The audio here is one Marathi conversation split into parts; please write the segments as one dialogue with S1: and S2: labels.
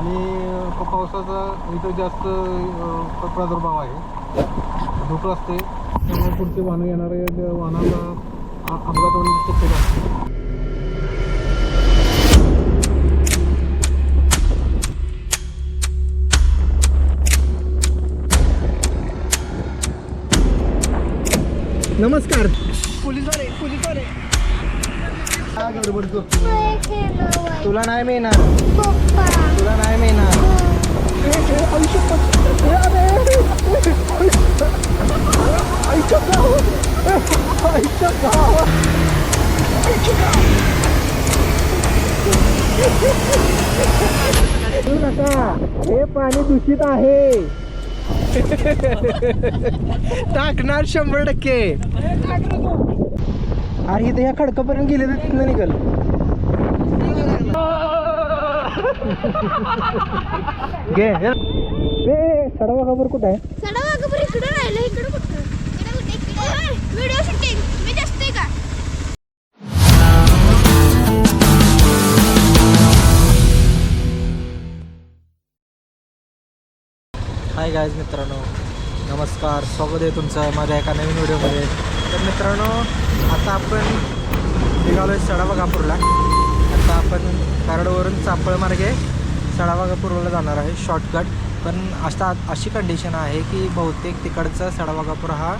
S1: आणि पावसाचा इथं जास्त प्रादुर्भाव आहे. धुकं असते. त्यामुळे पुढचे वाहनं येणारे वाहनाला अपघात होण्याची शक्यता असते.
S2: नमस्कार पोलीस वाले पोलीस वाले गडबड करतो. तुला नाही मिळणार. तुला नाही मिळणार. नका. हे पाणी दूषित आहे. टाकणार शंभर टक्के. अरे इथे या खडकापर्यंत गेले तर तिथनं निघल. घे. ए सडवा खबर कुठं आहे?
S3: सडा वाघापूर इकडे राहिलं इकडे कुठं? इकडे कुठे? इकडे व्हिडिओ शूटिंग. मी जास्त का?
S2: हाय गायज मित्रांनो. नमस्कार स्वागत आहे तुमचं माझ्या एका नवीन व्हिडिओमध्ये. तर मित्रांनो आता आपण निघालो आहे सडावाघापूरला. आता आपण कारडवरून चापळमार्गे मार्गे सडावाघापूरला जाणार आहे शॉर्टकट पण आता अशी कंडिशन आहे की बहुतेक तिकडचा सडावाघापूर हा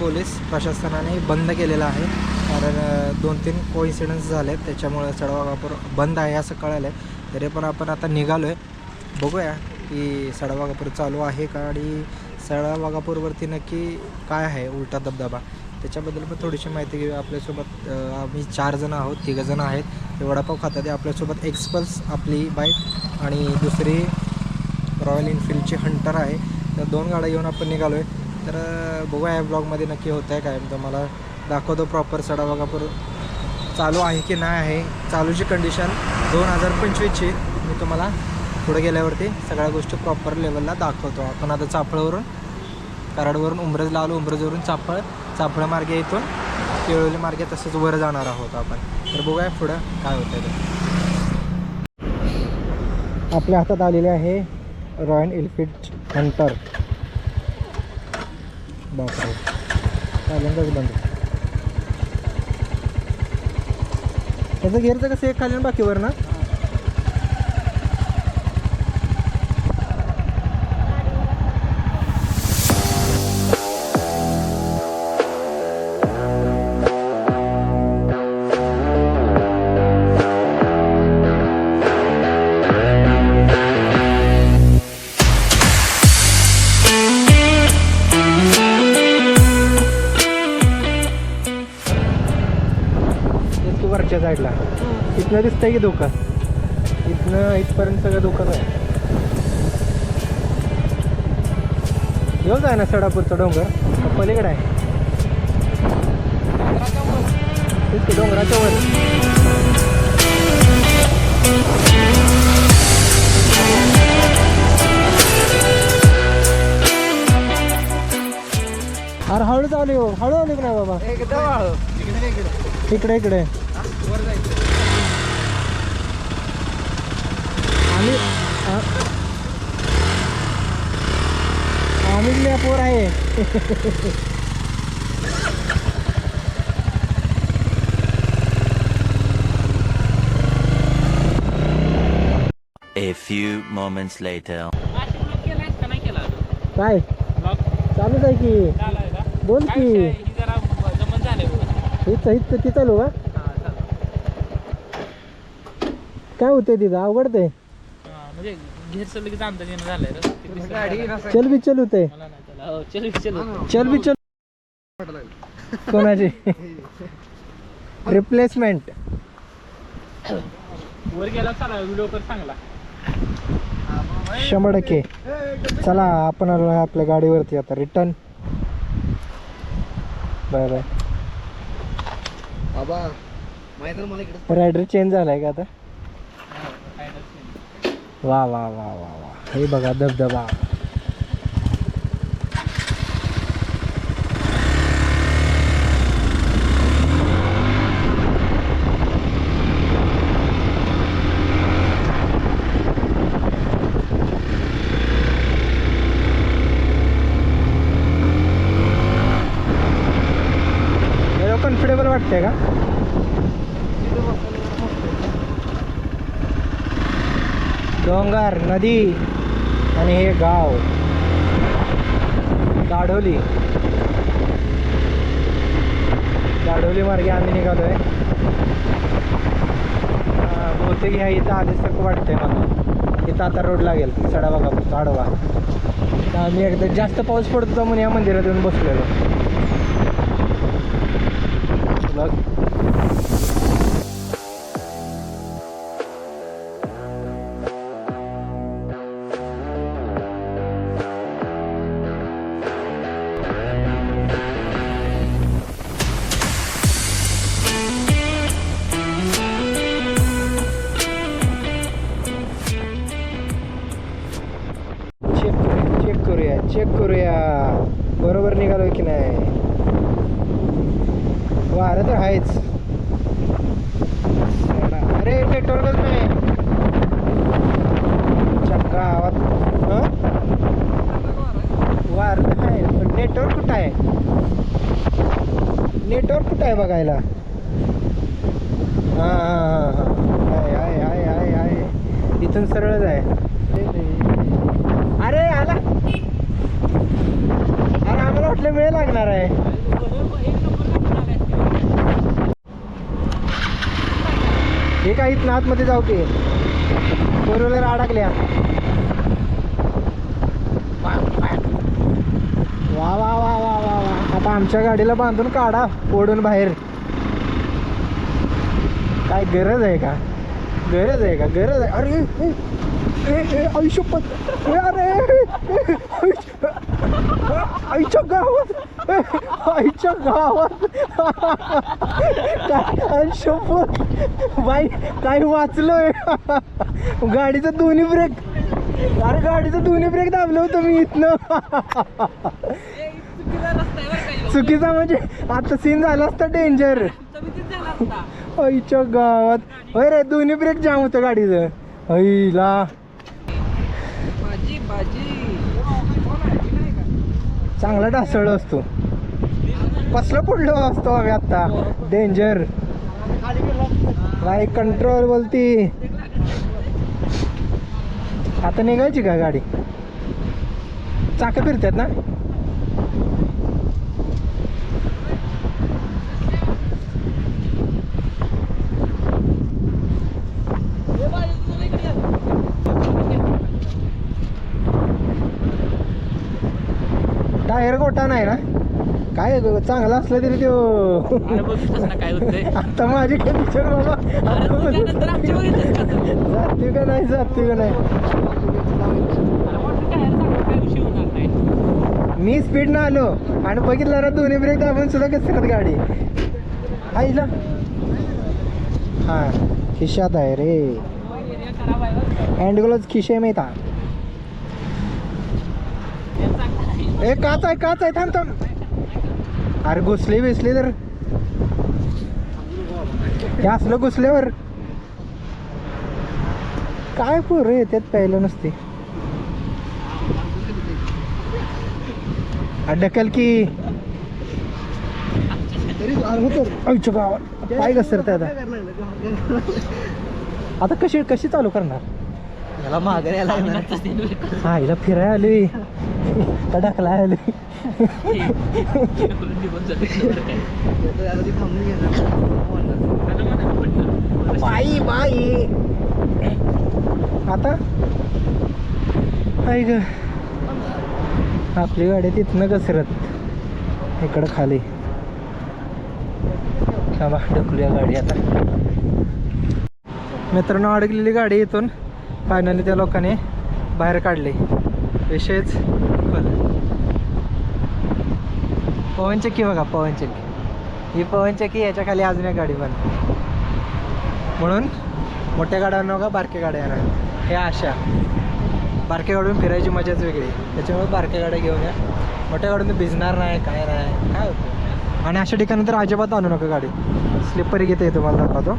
S2: पोलीस प्रशासनाने बंद केलेला आहे. कारण दोन तीन कोइन्सिडन्स झाले आहेत त्याच्यामुळं सडावाघापूर बंद आहे असं कळालं आहे तरी पण आपण आता निघालो आहे बघूया की सडावाघापूर चालू आहे का आणि सडावाघापूरवरती नक्की काय आहे उलटा धबधबा? त्याच्याबद्दल पण थोडीशी माहिती घेऊ आपल्यासोबत आम्ही चार जण आहोत तिघंजणं आहेत. ते वडापाव खातात. आहे आपल्यासोबत एक्सपल्स आपली बाईक आणि दुसरी रॉयल एनफिल्डची हंटर आहे. तर दोन गाड्या घेऊन आपण निघालो आहे तर अ, बघूया या ब्लॉगमध्ये नक्की होत आहे काय तुम्हाला दाखवतो प्रॉपर सडावाघापूर चालू आहे की नाही आहे चालूची कंडिशन दोन हजार पंचवीसची. मी तुम्हाला पुढे गेल्यावरती सगळ्या गोष्टी प्रॉपर लेवलला दाखवतो आपण. आता चाफळवरून कराडवरून उमरजला आलो उमरजवरून चाफळ चाफळ मार्गे इथून केळवली मार्गे तसंच वर जाणार आहोत आपण. तर बघूया पुढं काय होतं ते. आपल्या हातात आलेले आहे रॉयल एनफिल्ड हंटर बापरे. पहिल्यांदाच बंद. त्याचं गेअरचं कसं एक खाली आणि बाकीवर ना इथनं दिसतंय की धोका? इथनं इथपर्यंत सगळं धोकाच आहे येऊच आहे ना सडापूरचा डोंगर. पलीकडे आहे. डोंगराच्या वर. अरे हळू चालू हो. हळू आली की नाही बाबा? इकडे इकडे. आम्ही आ- आम्ही पोर आहे.
S4: A few moments later.
S2: काय? चालूच आहे की. बोल की. हिच हिच ती चालू का? काय होते तिथं? अवघडते
S5: म्हणजे घेर सर लगेच अंदाज येणं झालंय रे. ते दिसलं
S2: चल बी चल होते
S5: मला नाही त्याला. हो, चल चल
S2: चल बी चल. कोणाची? रिप्लेसमेंट
S5: वर गेला चला व्हिडिओ कर चांगला.
S2: शंभर टक्के. चला आपण आलो आहे आपल्या गाडीवरती. आता रिटर्न बाय बाय.
S1: बाबा माहिती ना मला इकडे?
S2: रायडर चेंज झालाय का आता. वा वा वा वा वा. हे बघा धबधबा. कम्फर्टेबल वाटते का? डोंगर नदी आणि हे गाव. दाढोली. दाढोली मार्गे आम्ही निघालोय. आहे बहुतेक ह्या इथं आल्यासारखं वाटतंय मला इथं आता रोड लागेल सडा बघा आडवा. आम्ही एकदा जास्त पाऊस पडतो म्हणून या मंदिरात येऊन बसलेलो. अरे तर आहेच. अरे नेटवर्कच नाही. चक्का आवाज. हं? वारं तर पण नेटवर्क कुठं आहे? नेटवर्क कुठं आहे बघायला हां हां हां हां आहे आहे आहे आहे आहे इथून सरळच आहे अरे आला अरे आम्हाला वाटलं वेळ लागणार आहे हे काय इथं आतमध्ये जाऊ की. फोर व्हीलर अडकल्या. वा वा वा वा वा वा. आता आमच्या गाडीला बांधून काढा ओढून बाहेर. काय गरज आहे का? गरज आहे का? गरज आहे. अरे आयुष्य ए, अरे आयुष्य- गावात आईच्या गावात. काय आयुष्यपत बाई काय वाचलोय? गाडीचं दोन्ही ब्रेक अरे गाडीचं दोन्ही ब्रेक दाबलं होतं मी इथनं. चुकीचा म्हणजे आता सीन झाला असता डेंजर आईच्या गावात. होय रे दोन्ही ब्रेक जाम होतं गाडीचं. आईला चांगला ढासळलो असतो. कसलं पडलो असतो आम्ही आता डेंजर नाही कंट्रोल बोलती. आता निघायची का गाडी? चाक फिरतात ना? टायर गोटा नाही ना. काय चांगला असला तरी तो.
S5: ना काय
S2: आता माझी कंडिशन बाबा? जाते का नाही जाते का नाही? मी स्पीड न आलो. आणि बघितलं रे दोन्ही ब्रेक दाबून सुद्धा कसरत गाडी. आईला हा खिशात आहे रे? हँड ग्लोव्ह खिशे मिळता
S5: हे चांगलं आहे.
S2: ए काच आहे काच आहे थांब थांब. अरे घुसली बिसली तर. हे असलं घुसल्यावर. काय पोरं येतात प्यायला नसते? ढकल की. आईच्या गावात. काय घसरते आता. आता कशी कशी चालू करणार?
S6: याला मागे यायला लागणार.
S2: हा हिला फिरायला आली का ढकला बाई बाई. आता? ऐक आपली गाडी तिथनं घसरत. इकडं खाली. थांबा ढकलूया गाडी आता. मित्रांनो अडकलेली गाडी इथून फायनली त्या लोकांनी बाहेर काढली. विषयच पवनचक्की बघा पवनचक्की. ही पवनचक्की याच्या खाली अजून एक गाडी पण. म्हणून मोठ्या गाड्या नका बारक्या गाड्या येणार. हे अशा बारक्या गाडून फिरायची मजाच वेगळी. त्याच्यामुळे बारक्या गाड्या घेऊन या. मोठ्या गाडून भिजणार नाही काय नाही काय होतं आणि अशा ठिकाणी तर अजिबात आणू नका गाडी. स्लिपरी घेते तुम्हाला दाखवतो.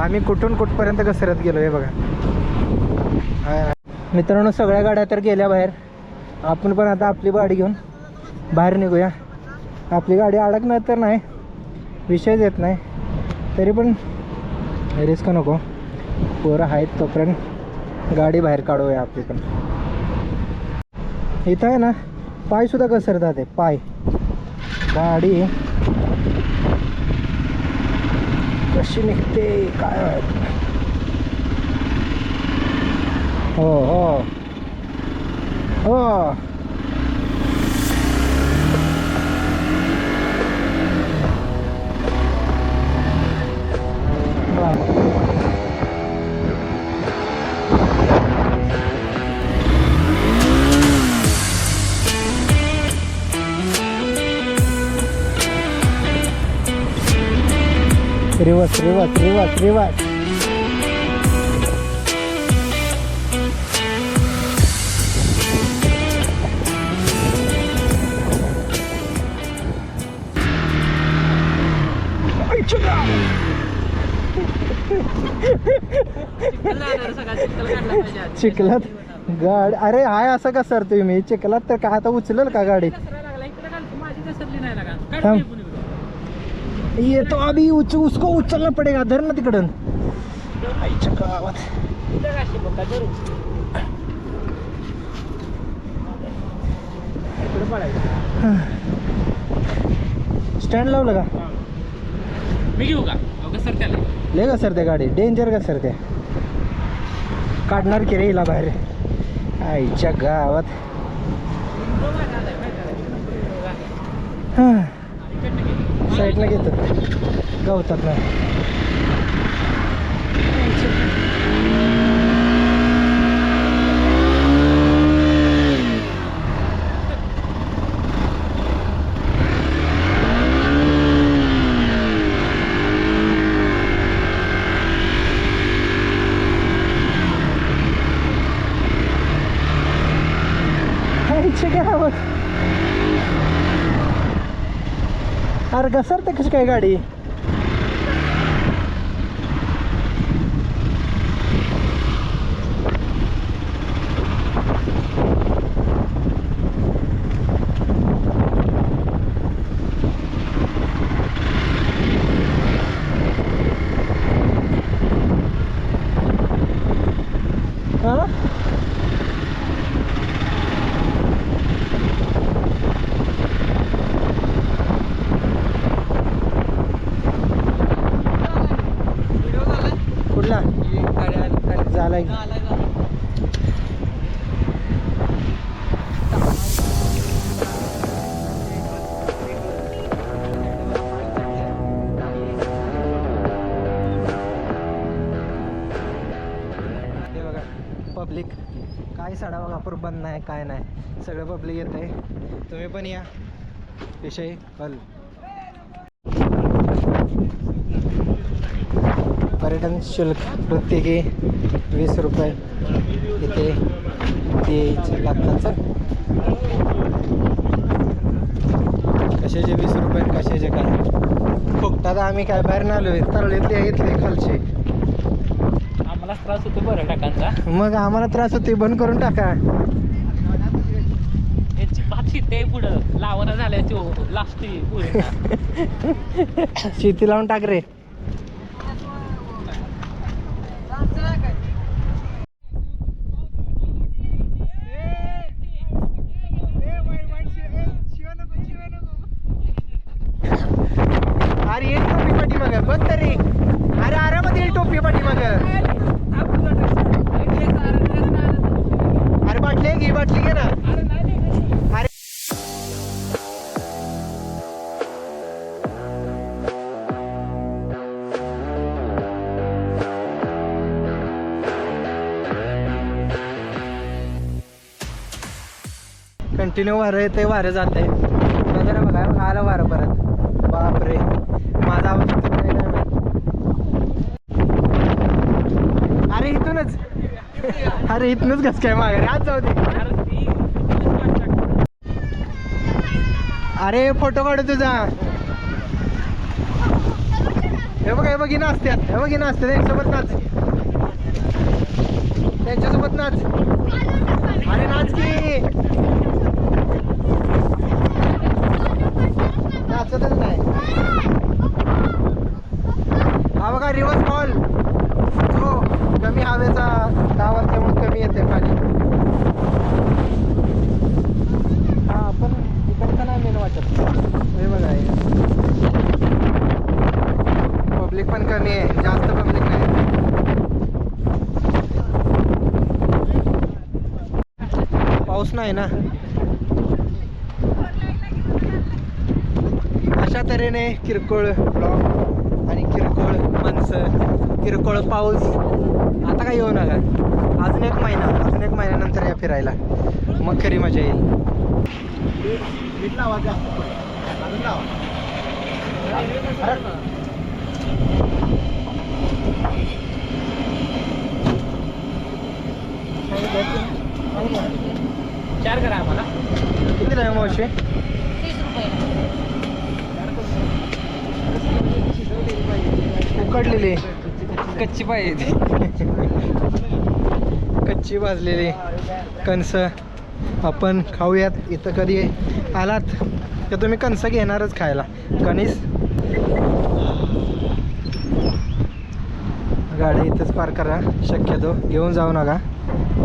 S2: आम्ही कुठून कुठपर्यंत घसरत गेलो हे बघा. मित्रांनो सगळ्या गाड्या तर गेल्या बाहेर. आपण पण आता आपली गाडी घेऊन बाहेर निघूया. आपली गाडी अडकणार तर नाही. विषयच येत नाही. तरी पण रिस्क नको. पोरं आहेत तोपर्यंत गाडी बाहेर काढूया आपली पण. इथं आहे ना पायसुद्धा घसरतात आहे पाय. गाडी कशी निघते काय माहीत. हो हो हो वा. रिवर्स रिवर्स चिखलात गाडी. अरे हाय असं का सर तुम्ही? चिखलात तर का आता उचलेल का गाडी?
S5: कचरा लागला. इकडे घाल तू माझी घसरली नाही लागा. काढ
S2: थांब.
S5: मी पण इकडं.
S2: ये तो अभी उच उसको उचलना पडेगा. धर ना तिकडं आईच्या गावात.
S5: इथं काशी बघा धरू इकडे पडायचं
S2: स्टँड लावलं का?
S5: मी घेऊ का? घसर त्याला
S2: ले का सर त्या गाडी. डेंजर का सर त्या काढणार की रे हिला बाहेर? आईच्या गावात. हां. साईडनं घेतात. गवतात ना. आईच्या गावात अरे घसरते कशी काय गाडी? काय साडा वापर बंद नाही काय नाही. सगळं पब्लिक येत आहे तुम्ही पण या. विषय कल पर्यटन शुल्क प्रत्येकी वीस रुपये. इथे द्यायचे लागतात सर. कशाचे वीस रुपये कशाचे काय? फुकटात आम्ही काय बाहेर नाही आहे तळलेतले घेतले खालचे.
S5: आम्हालाच त्रास होतो पर्यटकांचा
S2: मग आम्हाला त्रास होते बंद करून टाका.
S5: यांची भात शिते पुढं. लावणं झाल्या तो लास्टी पुढे.
S2: शेती लावून टाक रे. कंटिन्यू वारं येते वारं जाते वगैरे बघा आलं वारं परत. बापरे. माझा आवाज अरे इथूनच. अरे इथूनच कस काय मागे? आज जाऊ दे. अरे फोटो काढू तुझा. हे बघ हे बघी नाचत्यात हे बघी नाचते त्यांच्यासोबत नाच. त्यांच्यासोबत नाच. अरे नाच की. लक्षातच नाही. हा बघा रिव्हर्स कॉल जो कमी हवेचा दाब असल्यामुळे कमी येते पाणी हा आपण इकडचं नाही मेन वाटत. हे बघा पब्लिक पण कमी आहे जास्त पब्लिक नाही. पाऊस नाही ना? तऱ्हेने किरकोळ ब्लॉग आणि किरकोळ माणसं किरकोळ पाऊस. आता काय येऊ नका. अजून एक महिना अजून एक महिन्यानंतर या फिरायला. मग खरी मजा येईल.
S5: चार करा आम्हाला.
S2: किती मावशी? उकडलेली.
S5: कच्ची पाहिजे
S2: कच्ची भाजलेली कणस आपण खाऊयात. इथं कधी आलात तर तुम्ही कणस घेणारच खायला. कणीस गाडी इथंच पार्क करा. शक्यतो घेऊन जाऊ नका.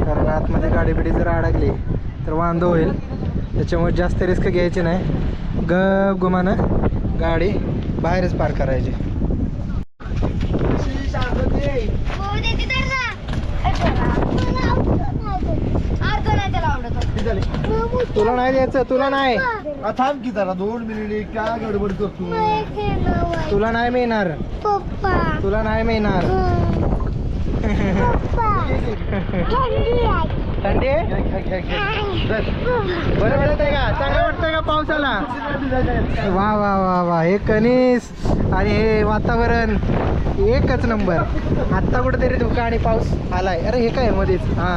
S2: कारण आतमध्ये गाडी बिडी जर अडकली तर वांदो होईल. त्याच्यामुळे जास्त रिस्क घ्यायची नाही. ग गुमानं गाडी बाहेरच पार्क करायची. तुला नाही द्यायचं तुला नाही.
S6: थांब की जरा दोन मिनिट काय गडबड करतो.
S2: तुला नाही मिळणार. तुला नाही मिळणार.
S3: थंडी आहे
S2: थंडी आहे? बरं का? चांगलं वाटतंय का पावसाला? वा वा वा वा. हे कणीस आणि हे वातावरण एकच नंबर. आत्ता कुठेतरी धुका आणि पाऊस आलाय. अरे हे काय मध्येच? हा.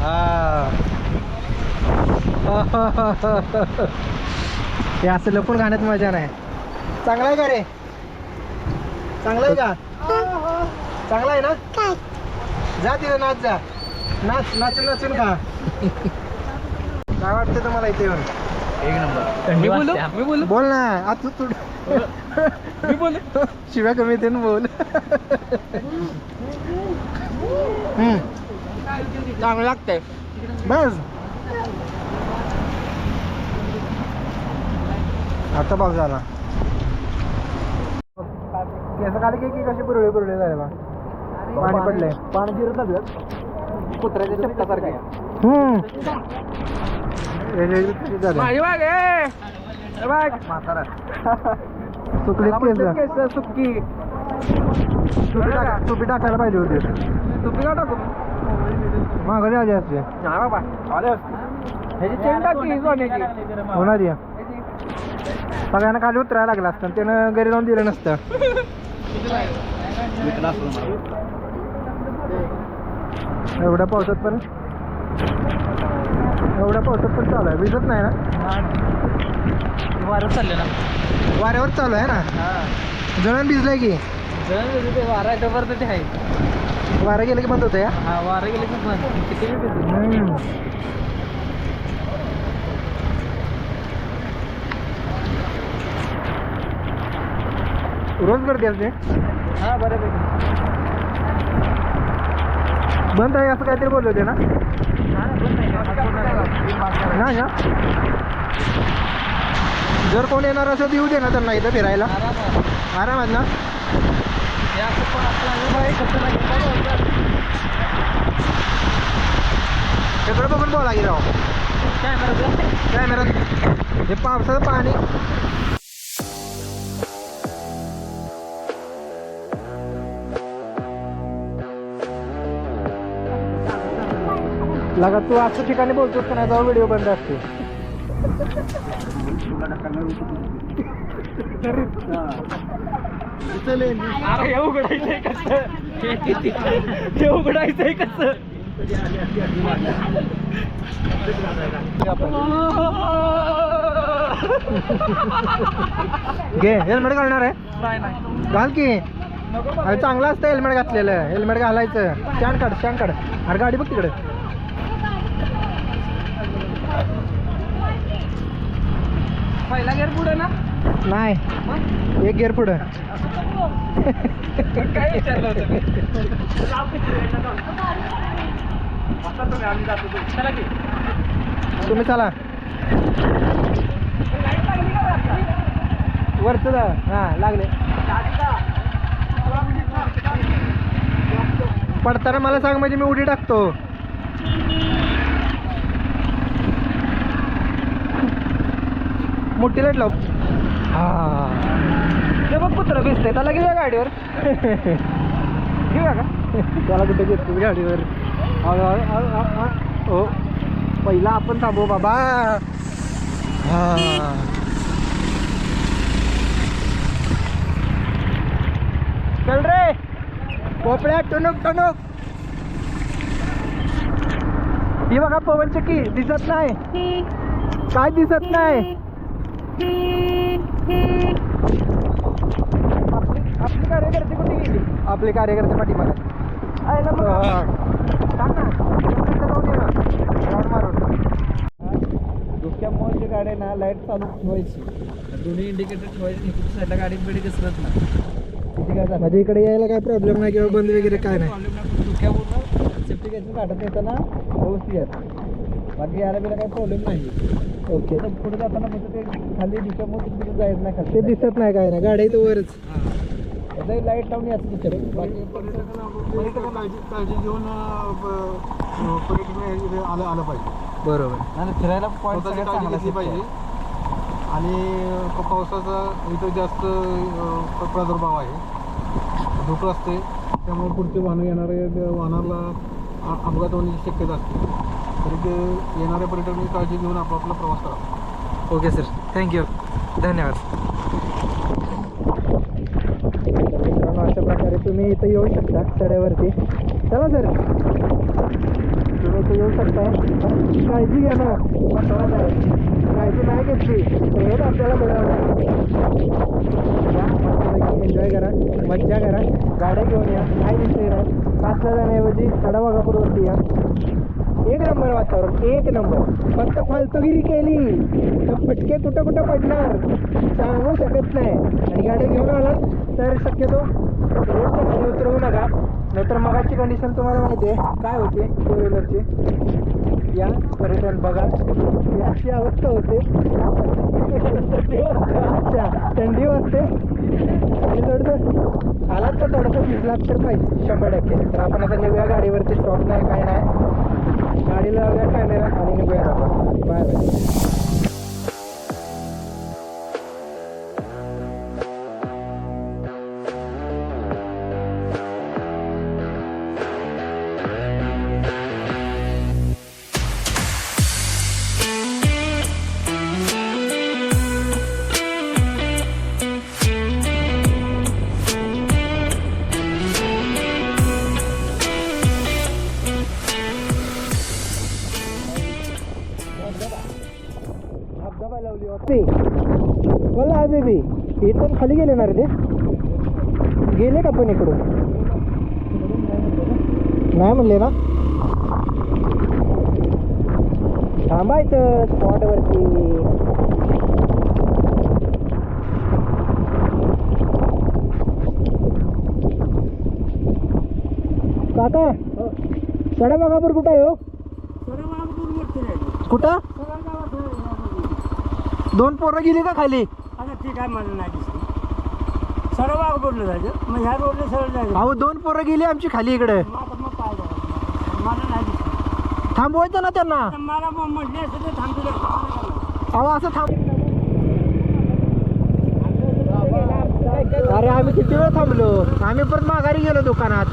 S2: हा. हे असं लपून खाण्यात मजा नाही. चांगला आहे का रे? चांगला आहे का? चांगला आहे ना? जा तिथं नाच जा. नाच नाचून खा काय वाटतं तुम्हाला इथे येऊन?
S6: एक नंबर.
S5: मी बोलू? मी बोलू?
S2: बोल ना आता तू
S5: मी बोलू?
S2: शिव्या कमी येते ना बोल. हम्म,
S5: चांगलं लागतंय.
S2: बस. आता पाऊस झाला केस खाली की की कशी बुरळे बुरळे झाले बा? पाणी पडलंय.
S6: पाणी जिरत
S5: कुत्र्याच्या चपटासारखे
S2: झाले
S5: माझी बाग आहे हे
S2: केस
S5: सुक्की
S2: टुपी टाक टुपी टाकायला पाहिजे होती.
S5: टोपी का टाकू?
S2: माघारी आली असते.
S5: नाही बाबा. ह्याची चेन टाकी सोन्याची?
S2: होणारी आहे. सगळ्यांना खाली उतरायला लागला असतं त्यानं घरी जाऊन दिलं नसतं. एवढ्या पावसात पण? एवढ्या पावसात पण चालू आहे. भिजत नाही ना?
S5: वारं चालले ना.
S2: वाऱ्यावर चालू आहे ना? जळण भिजलंय की?
S5: वारा डबर तर ते आहे.
S2: वारं गेलं की बंद होतं या?
S5: हा वारं गेले की बंद. किती बी भिजू.
S2: हम्म. रोज गर्दी असते?
S5: हा बरोबर
S2: बंद आहे असं काहीतरी बोलले होते ना? नाही ना? जर कोण येणार असं देऊ दे ना त्यांना इथं फिरायला. आरामात ना? तिकडे बघून बोला की राव. कॅमेरा हे पावसाचं पाणी. लगा तू असं ठिकाणी बोलतोस का नाही? तेव्हा व्हिडिओ बंद असते
S5: अरे हे उघडायचंय कसं? हे किती उघडायचंय कसं?
S2: घे हेल्मेट घालणार आहे? घाल की. अरे चांगलं असतं हेल्मेट घातलेलं. हेल्मेट घालायचं. स्टँड काढ स्टँड काढ. अरे गाडी बघ तिकडे.
S5: पहिला गेअर पुढे ना?
S2: नाही. एक गिअर पुढं.
S5: काय विचारलं होतं
S2: तुम्ही चला वरचं हां लागले. पडताना मला सांग म्हणजे मी उडी टाकतो. मोठी लाइट लाव. हा. ते बघ कुत्र भिजते त्याला घेऊया गाडीवर. घेऊया का? त्याला कुठे घेतो गाडीवर? हो पहिला आपण थांबू बाबा. हा. चल रे. पोपळ्या टुनुक टुनुक ही बघा पवन चक्की दिसत नाही. काय दिसत नाही? आपली आपली कार्यकर्ते कुठे गेली आपले कार्यकर्ते पाठीमागे. आहे ना मग? सांग ना. इकडे जाऊन ये ना. राऊंड मारून.
S5: डोक्यामुळे गाडी ना लाइट चालू ठेवायची. दोन्ही इंडिकेटर ठेवायचे इकडच्या साईडला गाडी बिडी काय झालं?
S2: म्हणजे इकडे यायला काय प्रॉब्लेम नाही किंवा बंद वगैरे काय नाही.
S5: प्रॉब्लेम नाही डोक्यावरून सेफ्टी कॅसेट काढत येताना व्यवस्थित येत बाकी यायला बिला काही प्रॉब्लेम नाही.
S2: ओके.
S5: तर पुढे जाताना फक्त ते खाली डोक्यामुळे तिकडे जायचं नाही खाली
S2: ते दिसत नाही काय नाही. गाडी इथं वरच.
S5: हां. लाइट लावून यायचं दुसरं बाकी
S1: पर्यटकांना काळजी घेऊन अं, पर्यटक इथे आलं आलं पाहिजे
S2: बरोबर
S5: आणि फिरायला पॉईंट
S1: स्वतःची काळजी घेतली पाहिजे. आणि प- पावसाचा इथं जास्त अं, प- प्रादुर्भाव आहे. धुकं असते. त्यामुळे पुढचे वाहनं येणारे वाहनाला अ- अपघात होण्याची शक्यता असते. तरी ते येणाऱ्या पर्यटकांनी काळजी घेऊन आपापला प्रवास करावा
S2: ओके सर थँक्यू धन्यवाद. मित्रांनो अशा प्रकारे तुम्ही इथं येऊ शकता चढ्यावरती चला सर तुम्ही इथं येऊ शकता. काळजी घ्या ना. काळजी नाही घेतली हेच आपल्याला बरं एन्जॉय करा. मज्जा करा. गाड्या घेऊन या. काय विषय नाही. पाचला जाण्याऐवजी सडावागापूरवरती या. एक नंबर वातावरण एक नंबर. फक्त फालतूगिरी केली. तर फटके कुठं कुठं पडणार? सांगू शकत नाही. आणि गाडी घेऊन आलात तर शक्यतो रोडच्या खाली उतरवू नका. नाहीतर मगाची कंडिशन तुम्हाला माहिती आहे. काय होते? फोर व्हीलरची या पर्यटन बघा. अशी अवस्था होते. अच्छा थंडी वाजते. आणि थोडंसं आलात तर थोडंसं भिजलात तर पाहिजे. शंभर टक्के. तर आपण आता निघूया गाडीवरती. स्टॉप नाही काय नाही. गाडीला कॅमेरा आणि निघूया बाय बाय खाली गेले ना रे ते? गेले का पण इकडून? नाही म्हणले ना? थांबायचं स्पॉटवरती काका सडा बघापूर कुठं आहे हो? कुठं? दोन पोरं गेली का खाली?
S7: ठीक आहे मला नाही. सरळ वाघ बोललं जायचं. मग ह्या रोडला सरळ जायचं.
S2: अहो दोन पोरं गेली आमची खाली इकडे.
S7: मग आता मग काय करायचं? मला नाही दिसली
S2: थांबवायचं ना त्यांना.
S7: मला मग म्हटले असं ते थांबतो
S2: अहो असं थांब अरे आम्ही किती वेळ थांबलो? आम्ही परत माघारी गेलो दुकानात.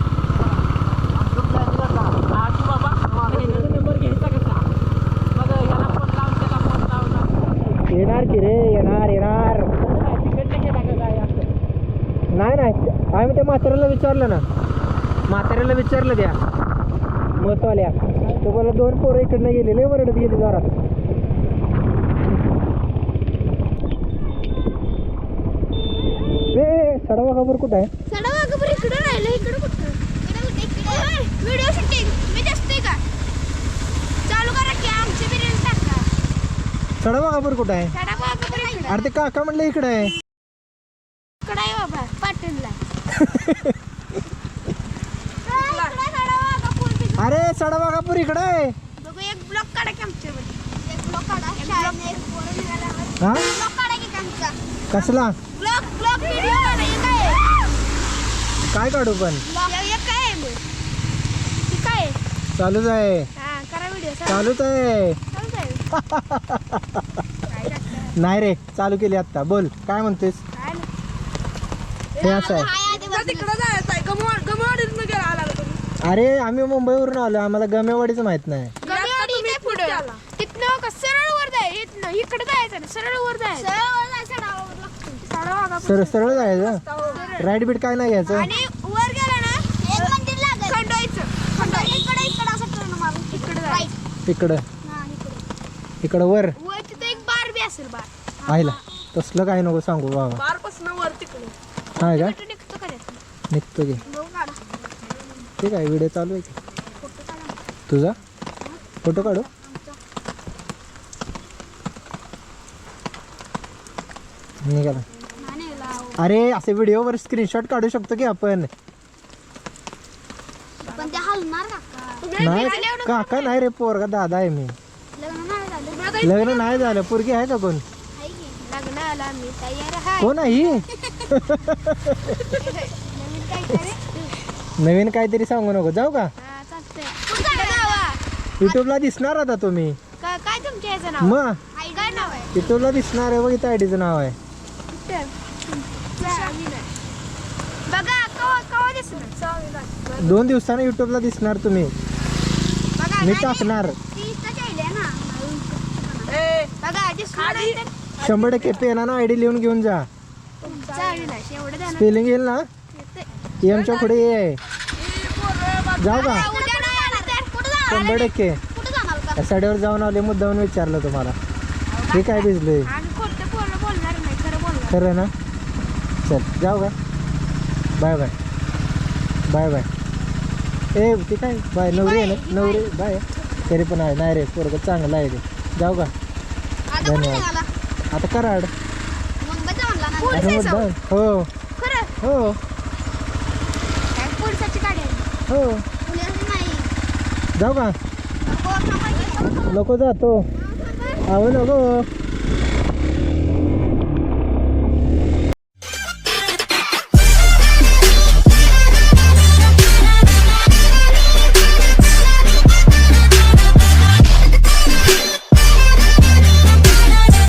S2: येणार की रे? येणार येणार. नाही नाही. आम्ही त्या म्हाताऱ्याला विचारलं ना. म्हाताऱ्याला विचारलं द्या. मतवाल्या तो बोला दोन पोरं इकडनं गेलेले वरडत गेले जरा ए सडवा खबर कुठं आहे?
S3: सडा वाघापूर इकडे राहिलं इकडे कुठं? Video shooting. मी जास्त का? चालू करा की आमची बिर्याणी टाका.
S2: सडवा खबर कुठं आहे?
S3: इकडे.
S2: अरे ते काका म्हणलं इकडे आहे
S3: इकडे आहे बाबा पाटीलला इकडे सडा वाघापूर बी-
S2: अरे इकडे. आहे
S3: बघू एक ब्लॉक काढा की आमच्यामध्ये एक ब्लॉक काढा. शाळेत एक पोरं निघाल्यावर.
S2: हा?
S3: ब्लॉक काढा की आमचा
S2: कसला?
S3: ब्लॉक ब्लॉक व्हिडिओ काढा काय आहे?
S2: काय काढू पण?
S3: ब्लॉक काय आहे. मग हे काय आहे?
S2: चालूच आहे.
S3: हा करा व्हिडिओ
S2: चालूच आहे.
S3: चालू आहे. काय टाकलं?
S2: नाही रे चालू केली आत्ता. बोल काय म्हणतेस?
S3: काय नाही.
S2: हे असं आहे.
S3: हाय आधी
S2: अरे आम्ही मुंबईवरून आलो. आम्हाला गमेवाडीचं माहीत नाही.
S3: गमेवाडी काय पुढं. तिथनं का सरळ वर जाय? इथनं. इकडे जायचं नाही. सरळ वर जायचं. सरळ
S2: सरळ राईट बीट काय नाही घ्यायचं?
S3: आणि वर गेला ना एक मंदिर लागेल. खंडवायचं खंडवायचं इकडे इकडे असं टर्न मारून. इकडे जायचं
S2: इकडं.
S3: हा इकडे.
S2: इकडं वर.
S3: वर तिथं एक बार बी असेल बार.
S2: आईला तसलं काही नको सांगू बाबा.
S3: बारपासून वर तिकडे.
S2: हाय का?
S3: कुठं निघतो का त्यातनं?
S2: निघतो की
S3: बघू काढा
S2: ठीक आहे व्हिडिओ चालू आहे की? तुझा? फोटो काढू? निघाला. अरे असे व्हिडिओवर स्क्रीनशॉट काढू शकतो की आपण? नाही काका नाही रे पोरगा दादा आहे मी.
S3: लग्न नाही झालं
S2: पोरगी आहे का कोण? कोण आहे?
S3: नवीन काहीतरी
S2: सांगू नको. जाऊ का?
S3: हा, चालतंय.
S2: युट्यूबला दिसणार आता तुम्ही.
S3: का- काय तुमच्या याचं नाव?
S2: मग?
S3: आई काय नाव आहे?
S2: युट्यूबला दिसणार आहे बघ इथं आयडीचं नाव आहे.
S3: बघा कवा कवा दिसणार?
S2: दोन दिवसानं युट्यूबला दिसणार तुम्ही.
S3: बघा
S2: मी टाकणार.
S3: ती इथं केली आहे ना? बघा दिसणार नाही तर
S2: शंभर टक्के पेनानं आयडी लिहून घेऊन जा.
S3: तुमचं अविनाश एवढं द्या ना.
S2: स्पेलिंग येईल ना. एमच्या पुढे ये जाऊ का? शंभर टक्के साडीवर जाऊन आले मुद्दाहून विचारलं तुम्हाला. हे काय
S3: नाही खरं
S2: ना? चल जाऊ का? Bye bye. Bye bye. ए ते काय? बाय नवरी आहे ना? नवरी बाय. तरी पण आहे. नाही रे पोरग चांगलं आहे ते जाऊ का? धन्यवाद. आता कराड. हो. हो
S3: काय पोलिसाची गाडी आहे
S2: हो जाऊ का? नको जातो. आव नको.